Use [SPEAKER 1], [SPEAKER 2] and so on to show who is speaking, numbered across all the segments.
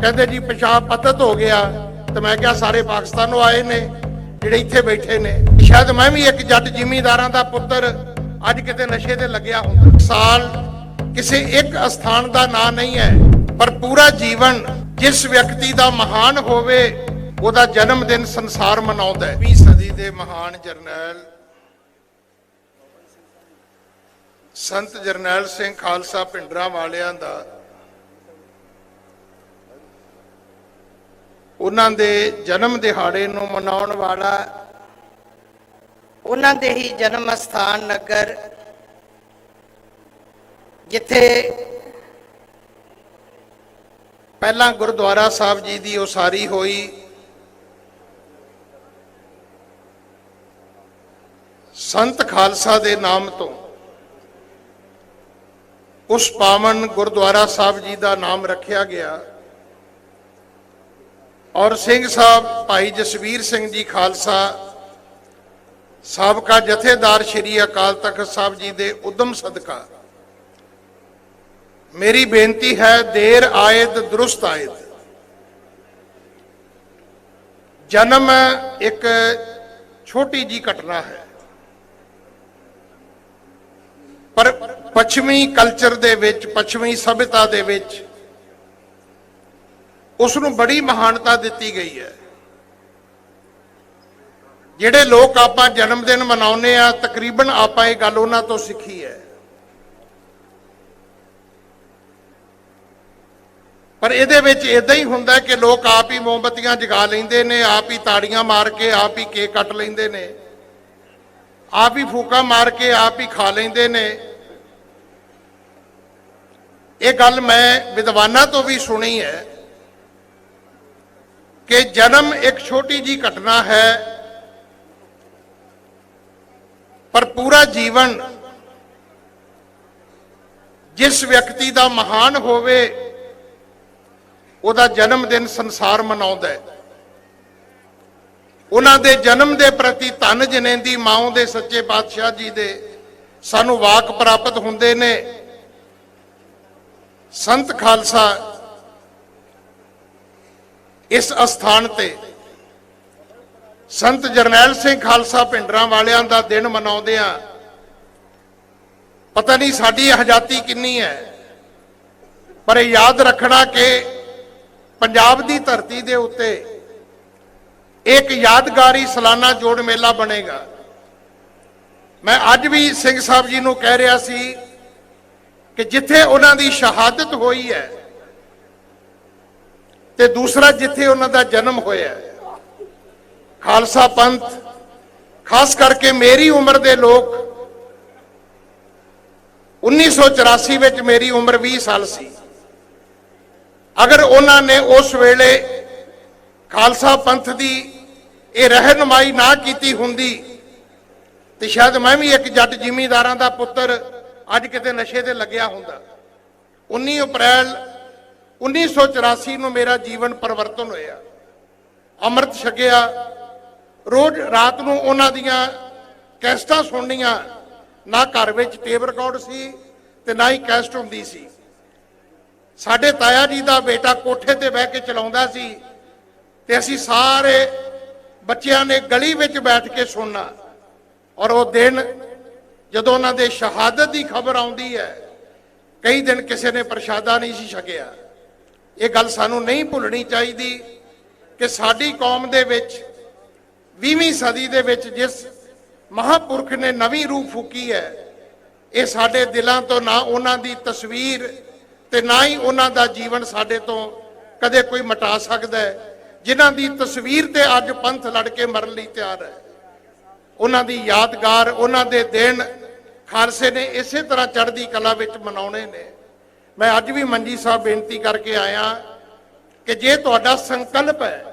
[SPEAKER 1] ਕਹਿੰਦੇ ਜੀ, ਪਿਸ਼ਾਬ ਪਤਤ ਹੋ ਗਿਆ। ਤੇ ਮੈਂ ਕਿਹਾ, ਸਾਰੇ ਪਾਕਿਸਤਾਨੋਂ ਆਏ ਨੇ, ਜਿਹੜੇ ਇੱਥੇ ਬੈਠੇ ਨੇ। ਸ਼ਾਇਦ ਮੈਂ ਵੀ ਇੱਕ ਜੱਟ ਜ਼ਿਮੀਂਦਾਰਾਂ ਦਾ ਪੁੱਤਰ ਅੱਜ ਕਿਤੇ ਨਸ਼ੇ ਤੇ ਲੱਗਿਆ ਹੁੰਦਾ। ਸਾਲ ਕਿਸੇ ਇੱਕ ਅਸਥਾਨ ਦਾ ਨਾਂ ਨਹੀਂ ਹੈ, ਪਰ ਪੂਰਾ ਜੀਵਨ ਜਿਸ ਵਿਅਕਤੀ ਦਾ ਮਹਾਨ ਹੋਵੇ, ਉਹਦਾ ਜਨਮ ਦਿਨ ਸੰਸਾਰ ਮਨਾਉਂਦਾ ਹੈ। 20 ਸਦੀ ਦੇ ਮਹਾਨ ਜਰਨੈਲ ਸੰਤ ਜਰਨੈਲ ਸਿੰਘ ਖਾਲਸਾ ਪਿੰਡਰਾਂ ਵਾਲਿਆਂ ਦਾ ਉਹਨਾਂ ਦੇ ਜਨਮ ਦਿਹਾੜੇ ਨੂੰ ਮਨਾਉਣ ਵਾਲਾ
[SPEAKER 2] ਉਹਨਾਂ ਦੇ ਹੀ ਜਨਮ ਸਥਾਨ ਨਗਰ ਜਿੱਥੇ
[SPEAKER 1] ਪਹਿਲਾਂ ਗੁਰਦੁਆਰਾ ਸਾਹਿਬ ਜੀ ਦੀ ਉਸਾਰੀ ਹੋਈ। ਸੰਤ ਖਾਲਸਾ ਦੇ ਨਾਮ ਤੋਂ ਉਸ ਪਾਵਨ ਗੁਰਦੁਆਰਾ ਸਾਹਿਬ ਜੀ ਦਾ ਨਾਮ ਰੱਖਿਆ ਗਿਆ। ਔਰ ਸਿੰਘ ਸਾਹਿਬ, ਭਾਈ ਜਸਵੀਰ ਸਿੰਘ ਜੀ ਖਾਲਸਾ, ਸਾਬਕਾ ਜਥੇਦਾਰ ਸ਼੍ਰੀ ਅਕਾਲ ਤਖਤ ਸਾਹਿਬ ਜੀ ਦੇ ਉਦਮ ਸਦਕਾ। ਮੇਰੀ ਬੇਨਤੀ ਹੈ, ਦੇਰ ਆਇਦ, ਦਰੁਸਤ ਆਇਦ। ਜਨਮ ਇੱਕ ਛੋਟੀ ਜੀ ਘਟਨਾ ਹੈ। ਪਰ ਪੱਛਮੀ ਕਲਚਰ ਦੇ ਵਿੱਚ, ਪੱਛਮੀ ਸਭਿਅਤਾ ਦੇ ਵਿੱਚ ਉਸ ਨੂੰ ਬੜੀ ਮਹਾਨਤਾ ਦਿੱਤੀ ਗਈ ਹੈ। ਜਿਹੜੇ ਲੋਕ ਆਪਾਂ ਜਨਮ ਦਿਨ ਮਨਾਉਂਦੇ ਆ ਤਕਰੀਬਨ ਆਪਾਂ ਇਹ ਗੱਲ ਉਹਨਾਂ ਤੋਂ ਸਿੱਖੀ ਹੈ। ਪਰ ਇਹਦੇ ਵਿੱਚ ਇਦਾਂ ਹੀ ਹੁੰਦਾ ਕਿ ਲੋਕ ਆਪ ਹੀ ਮੋਮਬਤੀਆਂ ਜਗਾ ਲੈਂਦੇ ਨੇ, ਆਪ ਹੀ ਤਾੜੀਆਂ ਮਾਰ ਕੇ, ਆਪ ਹੀ ਕੇਕ ਕੱਟ ਲੈਂਦੇ ਨੇ। ਆਪ ਹੀ ਫੂਕਾ ਮਾਰ ਕੇ, ਆਪ ਹੀ ਖਾ ਲੈਂਦੇ ਨੇ। ਇਹ ਗੱਲ ਮੈਂ ਵਿਦਵਾਨਾਂ ਤੋਂ ਵੀ ਸੁਣੀ ਹੈ। ਕਿ ਜਨਮ ਇੱਕ ਛੋਟੀ ਜੀ ਘਟਨਾ ਹੈ, ਪਰ ਪੂਰਾ ਜੀਵਨ ਜਿਸ ਵਿਅਕਤੀ ਦਾ ਮਹਾਨ ਹੋਵੇ, ਉਹਦਾ ਜਨਮ ਦਿਨ ਸੰਸਾਰ ਮਨਾਉਂਦਾ ਹੈ। ਉਹਨਾਂ ਦੇ ਜਨਮ ਦੇ ਪ੍ਰਤੀ ਧੰਨ ਜਨੇਂਦੀ ਮਾਂ ਦੇ ਸੱਚੇ ਪਾਤਸ਼ਾਹ ਜੀ ਦੇ ਸਾਨੂੰ ਵਾਕ ਪ੍ਰਾਪਤ ਹੁੰਦੇ ਨੇ। ਸੰਤ ਖਾਲਸਾ ਇਸ ਅਸਥਾਨ ਤੇ ਸੰਤ ਜਰਨੈਲ ਸਿੰਘ ਖਾਲਸਾ ਪਿੰਡਰਾਂ ਵਾਲਿਆਂ ਦਾ ਦਿਨ ਮਨਾਉਂਦੇ ਆ। ਪਤਾ ਨਹੀਂ ਸਾਡੀ ਆਜ਼ਾਦੀ ਕਿੰਨੀ ਹੈ, ਪਰ ਇਹ ਯਾਦ ਰੱਖਣਾ ਕਿ ਪੰਜਾਬ ਦੀ ਧਰਤੀ ਦੇ ਉੱਤੇ ਇੱਕ ਯਾਦਗਾਰੀ ਸਾਲਾਨਾ ਜੋੜ ਮੇਲਾ ਬਣੇਗਾ। ਮੈਂ ਅੱਜ ਵੀ ਸਿੰਘ ਸਾਹਿਬ ਜੀ ਨੂੰ ਕਹਿ ਰਿਹਾ ਸੀ ਕਿ ਜਿੱਥੇ ਉਹਨਾਂ ਦੀ ਸ਼ਹਾਦਤ ਹੋਈ ਹੈ ਤੇ ਦੂਸਰਾ ਜਿੱਥੇ ਉਹਨਾਂ ਦਾ ਜਨਮ ਹੋਇਆ ਖਾਲਸਾ ਪੰਥ, ਖਾਸ ਕਰਕੇ ਮੇਰੀ ਉਮਰ ਦੇ ਲੋਕ 1984 ਵਿੱਚ ਮੇਰੀ ਉਮਰ 20 ਸਾਲ ਸੀ। ਅਗਰ ਉਹਨਾਂ ਨੇ ਉਸ ਵੇਲੇ ਖਾਲਸਾ ਪੰਥ ਦੀ ਇਹ ਰਹਿਨਮਾਈ ਨਾ ਕੀਤੀ ਹੁੰਦੀ, ਤੇ ਸ਼ਾਇਦ ਮੈਂ ਵੀ ਇੱਕ ਜੱਟ ਜ਼ਿਮੀਂਦਾਰਾਂ ਦਾ ਪੁੱਤਰ ਅੱਜ ਕਿਤੇ ਨਸ਼ੇ ਤੇ ਲੱਗਿਆ ਹੁੰਦਾ। 19 ਅਪ੍ਰੈਲ 1984 ਨੂੰ ਮੇਰਾ ਜੀਵਨ ਪਰਿਵਰਤਨ ਹੋਇਆ। ਅੰਮ੍ਰਿਤ ਛਕਿਆ। ਰੋਜ਼ ਰਾਤ ਨੂੰ ਉਹਨਾਂ ਦੀਆਂ ਕੈਸਟਾਂ ਸੁਣਨੀਆਂ। ਨਾ ਘਰ ਵਿੱਚ ਟੇਪ ਰਿਕਾਰਡ ਸੀ ਤੇ ਨਾ ਹੀ ਕੈਸਟ ਹੁੰਦੀ ਸੀ। ਸਾਡੇ ਤਾਇਆ ਜੀ ਦਾ ਬੇਟਾ ਕੋਠੇ ਤੇ ਬਹਿ ਕੇ ਚਲਾਉਂਦਾ ਸੀ ਤੇ ਅਸੀਂ ਸਾਰੇ ਬੱਚਿਆਂ ਨੇ ਗਲੀ ਵਿੱਚ ਬੈਠ ਕੇ ਸੁਣਨਾ। ਔਰ ਉਹ ਦਿਨ ਜਦੋਂ ਉਹਨਾਂ ਦੇ ਸ਼ਹਾਦਤ ਦੀ ਖਬਰ ਆਉਂਦੀ ਹੈ, ਕਈ ਦਿਨ ਕਿਸੇ ਨੇ ਪ੍ਰਸ਼ਾਦਾ ਨਹੀਂ ਸੀ ਛਕਿਆ। ਇਹ ਗੱਲ ਸਾਨੂੰ ਨਹੀਂ ਭੁੱਲਣੀ ਚਾਹੀਦੀ ਕਿ ਸਾਡੀ ਕੌਮ ਦੇ ਵਿੱਚ 20ਵੀਂ ਸਦੀ ਦੇ ਵਿੱਚ ਜਿਸ ਮਹਾਪੁਰਖ ਨੇ ਨਵੀਂ ਰੂਹ ਫੂਕੀ ਹੈ, ਇਹ ਸਾਡੇ ਦਿਲਾਂ ਤੋਂ ਨਾ ਉਹਨਾਂ ਦੀ ਤਸਵੀਰ ਤੇ ਨਾ ਹੀ ਉਹਨਾਂ ਦਾ ਜੀਵਨ ਸਾਡੇ ਤੋਂ ਕਦੇ ਕੋਈ ਮਿਟਾ ਸਕਦਾ ਹੈ। ਜਿਨ੍ਹਾਂ ਦੀ ਤਸਵੀਰ ਤੇ ਅੱਜ ਪੰਥ ਲੜ ਕੇ ਮਰਨ ਲਈ ਤਿਆਰ ਹੈ। ਉਹਨਾਂ ਦੀ ਯਾਦਗਾਰ, ਉਹਨਾਂ ਦੇ ਦਿਨ ਖਾਲਸੇ ਨੇ ਇਸੇ ਤਰ੍ਹਾਂ ਚੜ੍ਹਦੀ ਕਲਾ ਵਿੱਚ ਮਨਾਉਣੇ ਨੇ। ਮੈਂ ਅੱਜ ਵੀ ਮੰਜੀ ਸਾਹਿਬ ਬੇਨਤੀ ਕਰਕੇ ਆਇਆ ਕਿ ਜੇ ਤੁਹਾਡਾ ਸੰਕਲਪ ਹੈ,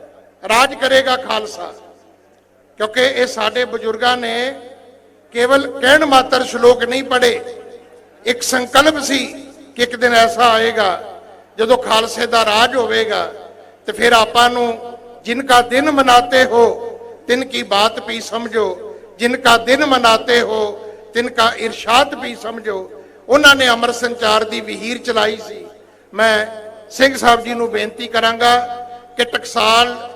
[SPEAKER 1] ਰਾਜ ਕਰੇਗਾ ਖਾਲਸਾ। ਕਿਉਂਕਿ ਇਹ ਸਾਡੇ ਬਜ਼ੁਰਗਾਂ ਨੇ ਕੇਵਲ ਕਹਿਣ ਮਾਤਰ ਸ਼ਲੋਕ ਨਹੀਂ ਪੜ੍ਹੇ। ਇੱਕ ਸੰਕਲਪ ਸੀ ਕਿ ਇੱਕ ਦਿਨ ਐਸਾ ਆਏਗਾ, ਜਦੋਂ ਖਾਲਸੇ ਦਾ ਰਾਜ ਹੋਵੇਗਾ, ਤੇ ਫਿਰ ਆਪਾਂ ਨੂੰ ਜਿਨਕਾ ਦਿਨ ਮਨਾਤੇ ਹੋ ਤਿਨ ਕੀ ਬਾਤ ਵੀ ਸਮਝੋ। ਜਿਨਕਾ ਦਿਨ ਮਨਾਤੇ ਹੋ, ਤਿਨਕਾ ਇਰਸ਼ਾਦ ਵੀ ਸਮਝੋ। ਉਹਨਾਂ ਨੇ ਅਮਰ ਸੰਚਾਰ ਦੀ ਵਹੀਰ ਚਲਾਈ ਸੀ। ਮੈਂ ਸਿੰਘ ਸਾਹਿਬ ਜੀ ਨੂੰ ਬੇਨਤੀ ਕਰਾਂਗਾ ਕਿ ਟਕਸਾਲ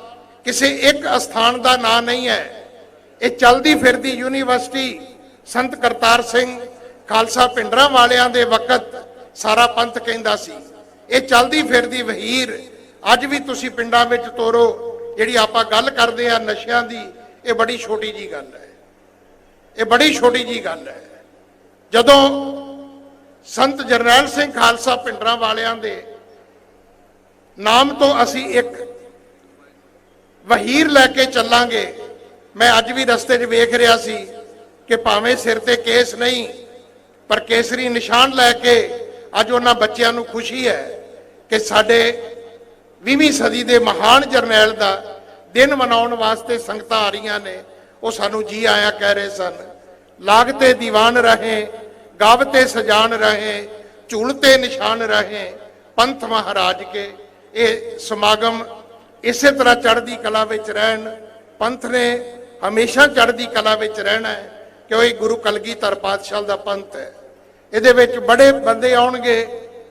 [SPEAKER 1] ਕਿਸੇ ਇੱਕ ਅਸਥਾਨ ਦਾ ਨਾਂ ਨਹੀਂ ਹੈ। ਇਹ ਚਲਦੀ ਫਿਰਦੀ ਯੂਨੀਵਰਸਿਟੀ ਸੰਤ ਕਰਤਾਰ ਸਿੰਘ ਖਾਲਸਾ ਪਿੰਡਰਾਂ ਵਾਲਿਆਂ ਦੇ ਵਕਤ ਸਾਰਾ ਪੰਥ ਕਹਿੰਦਾ ਸੀ। ਇਹ ਚਲਦੀ ਫਿਰਦੀ ਵਹੀਰ ਅੱਜ ਵੀ ਤੁਸੀਂ ਪਿੰਡਾਂ ਵਿੱਚ ਤੋਰੋ। ਜਿਹੜੀ ਆਪਾਂ ਗੱਲ ਕਰਦੇ ਆ ਨਸ਼ਿਆਂ ਦੀ, ਇਹ ਬੜੀ ਛੋਟੀ ਜੀ ਗੱਲ ਹੈ। ਇਹ ਬੜੀ ਛੋਟੀ ਜੀ ਗੱਲ ਹੈ। ਜਦੋਂ ਸੰਤ ਜਰਨੈਲ ਸਿੰਘ ਖਾਲਸਾ ਪਿੰਡਰਾਂ ਵਾਲਿਆਂ ਦੇ ਨਾਮ ਤੋਂ ਅਸੀਂ ਇੱਕ ਵਹੀਰ ਲੈ ਕੇ ਚੱਲਾਂਗੇ। ਮੈਂ ਅੱਜ ਵੀ ਰਸਤੇ 'ਚ ਵੇਖ ਰਿਹਾ ਸੀ ਕਿ ਭਾਵੇਂ ਸਿਰ ਤੇ ਕੇਸ ਨਹੀਂ, ਪਰ ਕੇਸਰੀ ਨਿਸ਼ਾਨ ਲੈ ਕੇ ਅੱਜ ਉਹਨਾਂ ਬੱਚਿਆਂ ਨੂੰ ਖੁਸ਼ੀ ਹੈ ਕਿ ਸਾਡੇ 20ਵੀਂ ਸਦੀ ਦੇ ਮਹਾਨ ਜਰਨੈਲ ਦਾ ਦਿਨ ਮਨਾਉਣ ਵਾਸਤੇ ਸੰਗਤਾਂ ਆ ਰਹੀਆਂ ਨੇ। ਉਹ ਸਾਨੂੰ ਜੀ ਆਇਆ ਕਹਿ ਰਹੇ ਸਨ ਲਾਗਤੇ ਦੀਵਾਨ ਰਹੇ ਗਾਵਤੇ ਸਜਾਨ ਰਹੇ ਝੂਲਤੇ ਨਿਸ਼ਾਨ ਰਹੇ, ਪੰਥ ਮਹਾਰਾਜ ਕੇ। ਇਹ ਸਮਾਗਮ ਇਸੇ ਤਰ੍ਹਾਂ ਚੜ੍ਹਦੀ ਕਲਾ ਵਿੱਚ ਰਹਿਣ। ਪੰਥ ਨੇ ਹਮੇਸ਼ਾ ਚੜ੍ਹਦੀ ਕਲਾ ਵਿੱਚ ਰਹਿਣਾ ਹੈ, ਕਿਉਂ ਇਹ ਗੁਰੂ ਕਲਗੀਧਰ ਪਾਤਸ਼ਾਹ ਦਾ ਪੰਥ ਹੈ। ਇਹਦੇ ਵਿੱਚ ਬੜੇ ਬੰਦੇ ਆਉਣਗੇ,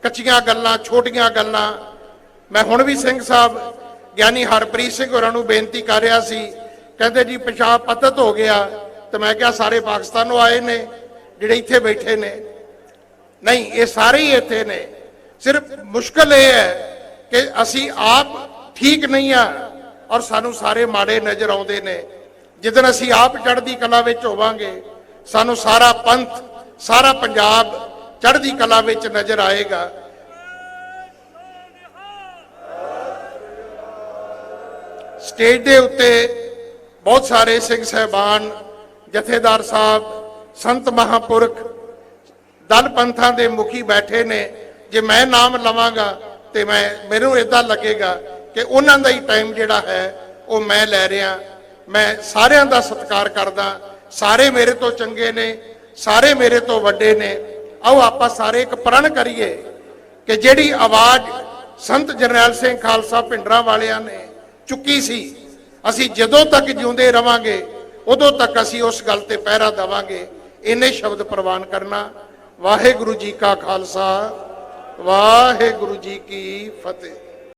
[SPEAKER 1] ਕੱਚੀਆਂ ਗੱਲਾਂ, ਛੋਟੀਆਂ ਗੱਲਾਂ। ਮੈਂ ਹੁਣ ਵੀ ਸਿੰਘ ਸਾਹਿਬ, ਗਿਆਨੀ ਹਰਪ੍ਰੀਤ ਸਿੰਘ ਹੋਰਾਂ ਨੂੰ ਬੇਨਤੀ ਕਰ ਰਿਹਾ ਸੀ, ਕਹਿੰਦੇ ਜੀ, ਪਿਸ਼ਾਬ ਪਤਤ ਹੋ ਗਿਆ, ਤੇ ਮੈਂ ਕਿਹਾ ਸਾਰੇ ਪਾਕਿਸਤਾਨ ਨੂੰ ਆਏ ਨੇ ਜਿਹੜੇ ਇੱਥੇ ਬੈਠੇ ਨੇ। ਨਹੀਂ, ਇਹ ਸਾਰੇ ਹੀ ਇੱਥੇ ਨੇ। ਸਿਰਫ ਮੁਸ਼ਕਲ ਇਹ ਹੈ ਕਿ ਅਸੀਂ ਆਪ ਠੀਕ ਨਹੀਂ ਆ ਔਰ ਸਾਨੂੰ ਸਾਰੇ ਮਾੜੇ ਨਜ਼ਰ ਆਉਂਦੇ ਨੇ। ਜਿੱਦਣ ਅਸੀਂ ਆਪ ਚੜ੍ਹਦੀ ਕਲਾ ਵਿੱਚ ਹੋਵਾਂਗੇ, ਸਾਨੂੰ ਸਾਰਾ ਪੰਥ, ਸਾਰਾ ਪੰਜਾਬ ਚੜ੍ਹਦੀ ਕਲਾ ਵਿੱਚ ਨਜ਼ਰ ਆਏਗਾ। ਸਟੇਜ ਦੇ ਉੱਤੇ ਬਹੁਤ ਸਾਰੇ ਸਿੰਘ ਸਹਿਬਾਨ, ਜਥੇਦਾਰ ਸਾਹਿਬ ਸੰਤ ਮਹਾਪੁਰਖ ਦਲ ਪੰਥਾਂ ਦੇ ਮੁਖੀ ਬੈਠੇ ਨੇ। ਜੇ ਮੈਂ ਨਾਮ ਲਵਾਂਗਾ ਤੇ ਮੈਂ, ਮੈਨੂੰ ਇਦਾਂ ਲੱਗੇਗਾ ਕਿ ਉਹਨਾਂ ਦਾ ਹੀ ਟਾਈਮ ਜਿਹੜਾ ਹੈ, ਉਹ ਮੈਂ ਲੈ ਰਿਹਾ। ਮੈਂ ਸਾਰਿਆਂ ਦਾ ਸਤਿਕਾਰ ਕਰਦਾ। ਸਾਰੇ ਮੇਰੇ ਤੋਂ ਚੰਗੇ ਨੇ, ਸਾਰੇ ਮੇਰੇ ਤੋਂ ਵੱਡੇ ਨੇ। ਆਓ ਆਪਾਂ ਸਾਰੇ ਇੱਕ ਪ੍ਰਣ ਕਰੀਏ ਕਿ ਜਿਹੜੀ ਆਵਾਜ਼ ਸੰਤ ਜਰਨੈਲ ਸਿੰਘ ਖਾਲਸਾ ਪਿੰਡਰਾਂ ਵਾਲਿਆਂ ਨੇ ਚੁੱਕੀ ਸੀ, ਅਸੀਂ ਜਦੋਂ ਤੱਕ ਜਿਉਂਦੇ ਰਵਾਂਗੇ, ਉਦੋਂ ਤੱਕ ਅਸੀਂ ਉਸ ਗੱਲ ਤੇ ਪਹਿਰਾ ਦੇਵਾਂਗੇ। ਇਹਨੇ ਸ਼ਬਦ ਪ੍ਰਵਾਨ ਕਰਨਾ। ਵਾਹਿਗੁਰੂ ਜੀ ਕਾ ਖਾਲਸਾ ਵਾਹਿਗੁਰੂ ਜੀ ਕੀ ਫਤਿਹ।